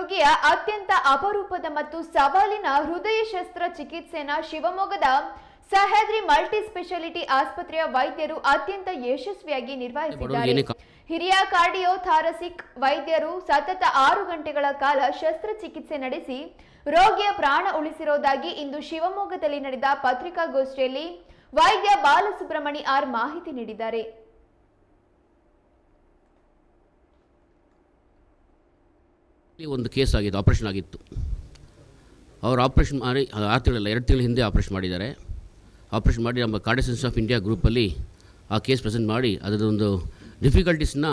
ರೋಗಿಯ ಅತ್ಯಂತ ಅಪರೂಪದ ಮತ್ತು ಸವಾಲಿನ ಹೃದಯ ಶಸ್ತ್ರ ಚಿಕಿತ್ಸೆನ ಶಿವಮೊಗ್ಗದ ಸಹ್ಯಾದ್ರಿ ಮಲ್ಟಿ ಸ್ಪೆಷಾಲಿಟಿ ಆಸ್ಪತ್ರೆಯ ವೈದ್ಯರು ಅತ್ಯಂತ ಯಶಸ್ವಿಯಾಗಿ ನಿರ್ವಹಿಸಿದ್ದಾರೆ. ಹಿರಿಯ ಕಾರ್ಡಿಯೋ ಥಾರಸಿಕ್ ವೈದ್ಯರು ಸತತ ಆರು ಗಂಟೆಗಳ ಕಾಲ ಶಸ್ತ್ರಚಿಕಿತ್ಸೆ ನಡೆಸಿ ರೋಗಿಯ ಪ್ರಾಣ ಉಳಿಸಿರೋದಾಗಿ ಇಂದು ಶಿವಮೊಗ್ಗದಲ್ಲಿ ನಡೆದ ಪತ್ರಿಕಾಗೋಷ್ಠಿಯಲ್ಲಿ ವೈದ್ಯ ಬಾಲಸುಬ್ರಹ್ಮಣಿ ಆರ್ ಮಾಹಿತಿ ನೀಡಿದ್ದಾರೆ. ಒಂದು ಕೇಸ್ ಆಗಿತ್ತು, ಆಪ್ರೇಷನ್ ಆಗಿತ್ತು. ಅವರು ಆಪ್ರೇಷನ್ ಮಾಡಿ ಆರು ತಿಂಗಳಲ್ಲ ಎರಡು ತಿಂಗಳ ಹಿಂದೆ ಆಪ್ರೇಷನ್ ಮಾಡಿದ್ದಾರೆ. ಆಪ್ರೇಷನ್ ಮಾಡಿ ನಮ್ಮ ಕಾರ್ಡಿಸನ್ಸ್ ಆಫ್ ಇಂಡಿಯಾ ಗ್ರೂಪಲ್ಲಿ ಆ ಕೇಸ್ ಪ್ರೆಸೆಂಟ್ ಮಾಡಿ, ಅದರದೊಂದು ಡಿಫಿಕಲ್ಟೀಸ್ನ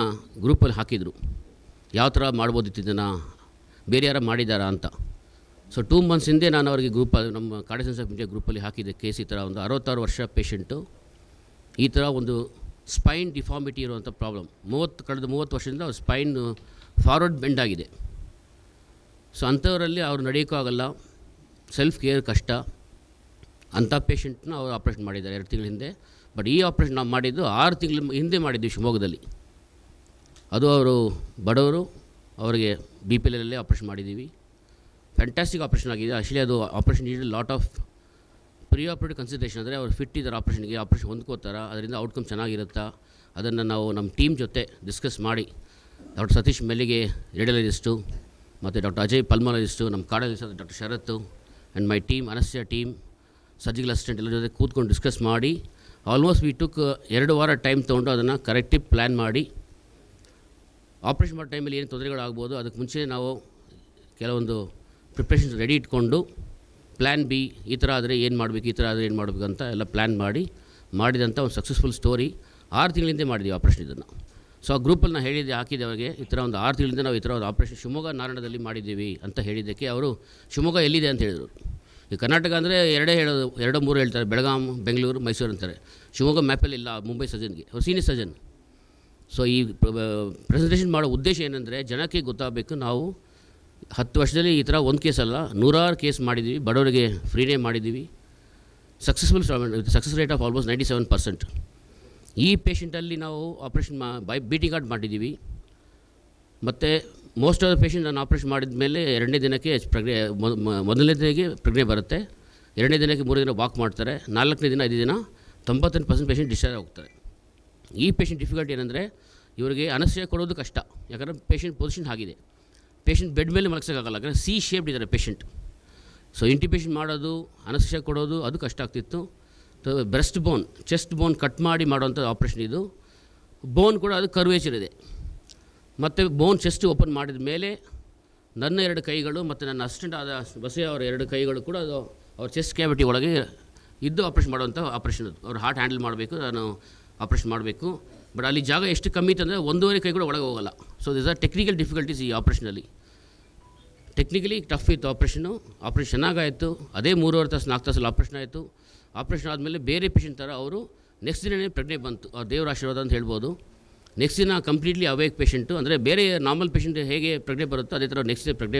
ಗ್ರೂಪಲ್ಲಿ ಹಾಕಿದರು. ಯಾವ ಥರ ಮಾಡ್ಬೋದಿತ್ತು ಇದನ್ನು ಬೇರೆ ಯಾರು ಮಾಡಿದ್ದಾರಾ ಅಂತ. ಸೊ ಟೂ ಮಂತ್ಸ್ ಹಿಂದೆ ನಾನು ಅವರಿಗೆ ಗ್ರೂಪ್ ನಮ್ಮ ಕಾರ್ಡಿಸನ್ಸ್ ಆಫ್ ಇಂಡಿಯಾ ಗ್ರೂಪಲ್ಲಿ ಹಾಕಿದ್ದೆ ಕೇಸ್ ಈ ಥರ ಒಂದು ಅರವತ್ತಾರು ವರ್ಷ ಪೇಷಂಟು ಈ ಥರ ಒಂದು ಸ್ಪೈನ್ ಡಿಫಾರ್ಮಿಟಿ ಇರುವಂಥ ಪ್ರಾಬ್ಲಮ್ ಮೂವತ್ತು, ಕಳೆದ ಮೂವತ್ತು ವರ್ಷದಿಂದ ಸ್ಪೈನ್ ಫಾರ್ವರ್ಡ್ ಬೆಂಡ್ ಆಗಿದೆ. ಸೊ ಅಂಥವರಲ್ಲಿ ಅವ್ರು ನಡೆಯೋಕ್ಕೂ ಆಗಲ್ಲ. ಸೆಲ್ಫ್ ಕೇರ್ ಕಷ್ಟ. ಅಂಥ ಪೇಷಂಟ್ನ ಅವರು ಆಪ್ರೇಷನ್ ಮಾಡಿದ್ದಾರೆ ಎರಡು ತಿಂಗಳ ಹಿಂದೆ. ಬಟ್ ಈ ಆಪ್ರೇಷನ್ ನಾವು ಮಾಡಿದ್ದು ಆರು ತಿಂಗಳ ಹಿಂದೆ ಮಾಡಿದ್ವಿ ಶಿವಮೊಗ್ಗದಲ್ಲಿ. ಅದು ಅವರು ಬಡವರು, ಅವರಿಗೆ ಬಿ ಪಿ ಎಲ್ಲೇ ಆಪ್ರೇಷನ್ ಮಾಡಿದ್ದೀವಿ. ಫ್ಯಾಂಟಾಸ್ಟಿಕ್ ಆಪ್ರೇಷನ್ ಆಗಿದೆ. ಆಕ್ಚುಲಿ ಅದು operation need lot of pre operative consideration ಅಂದರೆ ಅವ್ರು ಫಿಟ್ ಇದ್ದಾರೆ ಆಪ್ರೇಷನ್ಗೆ ಆಪ್ರೇಷನ್ ಹೊಂದ್ಕೋತಾರ. ಅದರಿಂದ ಔಟ್ಕಮ್ ಚೆನ್ನಾಗಿರುತ್ತಾ? ಅದನ್ನು ನಾವು ನಮ್ಮ ಟೀಮ್ ಜೊತೆ ಡಿಸ್ಕಸ್ ಮಾಡಿ. ಡಾಕ್ಟರ್ ಸತೀಶ್ ಮೆಲ್ಲಿಗೆ ರೇಡಿಯಾಲಜಿಸ್ಟು ಮತ್ತು ಡಾಕ್ಟರ್ ಅಜಯ್ ಪಲ್ಮಾಲಜಿಸ್ಟು ನಮ್ಮ cardiologist doctor Sharath and my team anaesthesia team surgical assistant ಎಲ್ಲರ ಜೊತೆ ಕೂತ್ಕೊಂಡು ಡಿಸ್ಕಸ್ ಮಾಡಿ ಆಲ್ಮೋಸ್ಟ್ ವಿ ಟುಕ್ ಎರಡು ವಾರ ಟೈಮ್ ತೊಗೊಂಡು ಅದನ್ನು ಕರೆಕ್ಟಿವ್ ಪ್ಲ್ಯಾನ್ ಮಾಡಿ. ಆಪ್ರೇಷನ್ ಮಾಡೋ ಟೈಮಲ್ಲಿ ಏನು ತೊಂದರೆಗಳಾಗ್ಬೋದು, ಅದಕ್ಕೆ ಮುಂಚೆ ನಾವು ಕೆಲವೊಂದು ಪ್ರಿಪ್ರೇಷನ್ಸ್ ರೆಡಿ ಇಟ್ಕೊಂಡು ಪ್ಲ್ಯಾನ್ ಬಿ ಈ ಥರ ಆದರೆ ಏನು ಮಾಡಬೇಕು, ಈ ಥರ ಆದರೆ ಏನು ಮಾಡಬೇಕು ಅಂತ ಎಲ್ಲ ಪ್ಲ್ಯಾನ್ ಮಾಡಿ ಮಾಡಿದಂಥ ಒಂದು ಸಕ್ಸಸ್ಫುಲ್ ಸ್ಟೋರಿ ಆರು ತಿಂಗಳಿಂದ ಮಾಡಿದ್ದೀವಿ ಆಪ್ರೇಷನ್ ಇದನ್ನು. ಸೊ ಆ ಗ್ರೂಪಲ್ಲಿ ನಾನು ಹೇಳಿದ್ದೆ, ಹಾಕಿದ್ದೆ ಅವರಿಗೆ, ಈ ಥರ ಒಂದು ಆರು ತಿಂಗಳಿಂದ ನಾವು ಈ ಥರ ಒಂದು ಆಪ್ರೇಷನ್ ಶಿವಮೊಗ್ಗ ನಾರಾಯಣದಲ್ಲಿ ಮಾಡಿದ್ದೀವಿ ಅಂತ ಹೇಳಿದ್ದಕ್ಕೆ ಅವರು, ಶಿವಮೊಗ್ಗ ಎಲ್ಲಿದೆ? ಅಂತ ಹೇಳಿದರು. ಈ ಕರ್ನಾಟಕ ಅಂದರೆ ಎರಡೇ ಹೇಳೋದು, ಎರಡು ಮೂರು ಹೇಳ್ತಾರೆ, ಬೆಳಗಾಂ, ಬೆಂಗಳೂರು, ಮೈಸೂರು ಅಂತಾರೆ. ಶಿವಮೊಗ್ಗ ಮ್ಯಾಪಲ್ಲಿ ಇಲ್ಲ, ಮುಂಬೈ ಸಜನ್ಗೆ ಅವ್ರು ಸೀನಿಯರ್ ಸಜನ್ ಸೊ ಈ ಪ್ರೆಸೆಂಟೇಷನ್ ಮಾಡೋ ಉದ್ದೇಶ ಏನಂದರೆ, ಜನಕ್ಕೆ ಗೊತ್ತಾಗಬೇಕು ನಾವು ಹತ್ತು ವರ್ಷದಲ್ಲಿ ಈ ಥರ ಒಂದು ಕೇಸ್ ಅಲ್ಲ, ನೂರಾರು ಕೇಸ್ ಮಾಡಿದ್ದೀವಿ, ಬಡವರಿಗೆ ಫ್ರೀನೇ ಮಾಡಿದ್ದೀವಿ. Successful success rate of almost ninety seven percent ಈ ಪೇಷಂಟಲ್ಲಿ ನಾವು ಆಪ್ರೇಷನ್ ಮಾ, ಬೈ ಬೀಟಿಂಗ್ ಔಟ್ ಮಾಡಿದ್ದೀವಿ ಮತ್ತು ಮೋಸ್ಟ್ ಆಫ್ ದ ಪೇಷೆಂಟ್ ನಾನು ಆಪ್ರೇಷನ್ ಮಾಡಿದ ಮೇಲೆ ಎರಡನೇ ದಿನಕ್ಕೆ ಪ್ರಜ್ಞೆ ಮೊದ- ಮೊದಲನೇ ದಿನಕ್ಕೆ ಪ್ರಜ್ಞೆ ಬರುತ್ತೆ. ಎರಡನೇ ದಿನಕ್ಕೆ ಮೂರು ದಿನ ವಾಕ್ ಮಾಡ್ತಾರೆ. ನಾಲ್ಕನೇ ದಿನ ಐದು ದಿನ ತೊಂಬತ್ತೆಂಟು ಪರ್ಸೆಂಟ್ ಪೇಷೆಂಟ್ ಡಿಸ್ಚಾರ್ಜ್ ಹೋಗ್ತಾರೆ ಈ ಪೇಷೆಂಟ್ ಡಿಫಿಕಲ್ಟಿ ಏನಂದರೆ ಇವರಿಗೆ ಅನಸ್ಯ ಕೊಡೋದು ಕಷ್ಟ. ಯಾಕಂದರೆ ಪೇಷೆಂಟ್ ಪೊಸಿಷನ್ ಆಗಿದೆ ಪೇಷೆಂಟ್ ಬೆಡ್ ಮೇಲೆ ಮಲಗಿಸೋಕ್ಕಾಗಲ್ಲ. ಯಾಕಂದರೆ ಸಿ ಶೇಪ್ಡ್ ಇದ್ದಾರೆ ಪೇಷೆಂಟ್ ಸೊ ಇಂಟಿಪೇಷನ್ ಮಾಡೋದು, ಅನಸ್ಯ ಕೊಡೋದು ಅದು ಕಷ್ಟ ಆಗ್ತಿತ್ತು. Breast bone chest bone cut ಮಾಡಿ ಮಾಡುವಂಥ ಆಪ್ರೇಷನ್ ಇದು. ಬೋನ್ ಕೂಡ ಅದು ಕರ್ವೇಚರ್ ಇದೆ. ಮತ್ತು ಬೋನ್ ಚೆಸ್ಟ್ ಓಪನ್ ಮಾಡಿದ ಮೇಲೆ ನನ್ನ ಎರಡು ಕೈಗಳು ಮತ್ತು ನನ್ನ ಅಸಿಸ್ಟೆಂಟ್ ಆದ ಬಸೆ ಅವರ ಎರಡು ಕೈಗಳು ಕೂಡ ಅದು ಅವ್ರ ಚೆಸ್ಟ್ ಕ್ಯಾವಿಟಿ ಒಳಗೆ ಇದ್ದು ಆಪ್ರೇಷನ್ ಮಾಡುವಂಥ ಆಪ್ರೇಷನ್ ಅದು. ಅವ್ರು ಹಾರ್ಟ್ ಹ್ಯಾಂಡಲ್ ಮಾಡಬೇಕು, ನಾನು ಆಪ್ರೇಷನ್ ಮಾಡಬೇಕು. ಬಟ್ ಅಲ್ಲಿ ಜಾಗ ಎಷ್ಟು ಕಮ್ಮಿ ಇತ್ತಂದರೆ ಒಂದೂವರೆ ಕೈ ಕೂಡ ಒಳಗೆ ಹೋಗಲ್ಲ. So this are technical difficulties ಈ ಆಪ್ರೇಷನಲ್ಲಿ ಟೆಕ್ನಿಕಲಿ ಟಫ್ ಇತ್ತು ಆಪ್ರೇಷನು ಆಪ್ರೇಷನ್ ಚೆನ್ನಾಗಾಯಿತು. ಅದೇ ಮೂರುವರೆ ತಾಸು, ನಾಲ್ಕು ತಾಸಲ್ಲಿ ಆಪ್ರೇಷನ್ ಆಯಿತು. ಆಪ್ರೇಷನ್ ಆದಮೇಲೆ ಬೇರೆ ಪೇಷಂಟ್ ಥರ ಅವರು ನೆಕ್ಸ್ಟ್ ದಿನವೇ ಪ್ರಜ್ಞೆ ಬಂತು. ದೇವರ ಆಶೀರ್ವಾದ ಅಂತ ಹೇಳ್ಬೋದು. ನೆಕ್ಸ್ಟ್ ದಿನ ಕಂಪ್ಲೀಟ್ಲಿ ಅವೇಕ್ ಪೇಷಂಟು ಅಂದರೆ ಬೇರೆ ನಾರ್ಮಲ್ ಪೇಷಂಟ್ ಹೇಗೆ ಪ್ರಜ್ಞೆ ಬರುತ್ತೋ ಅದೇ ಥರ ನೆಕ್ಸ್ಟ್ ಡೇ ಪ್ರಜ್ಞೆ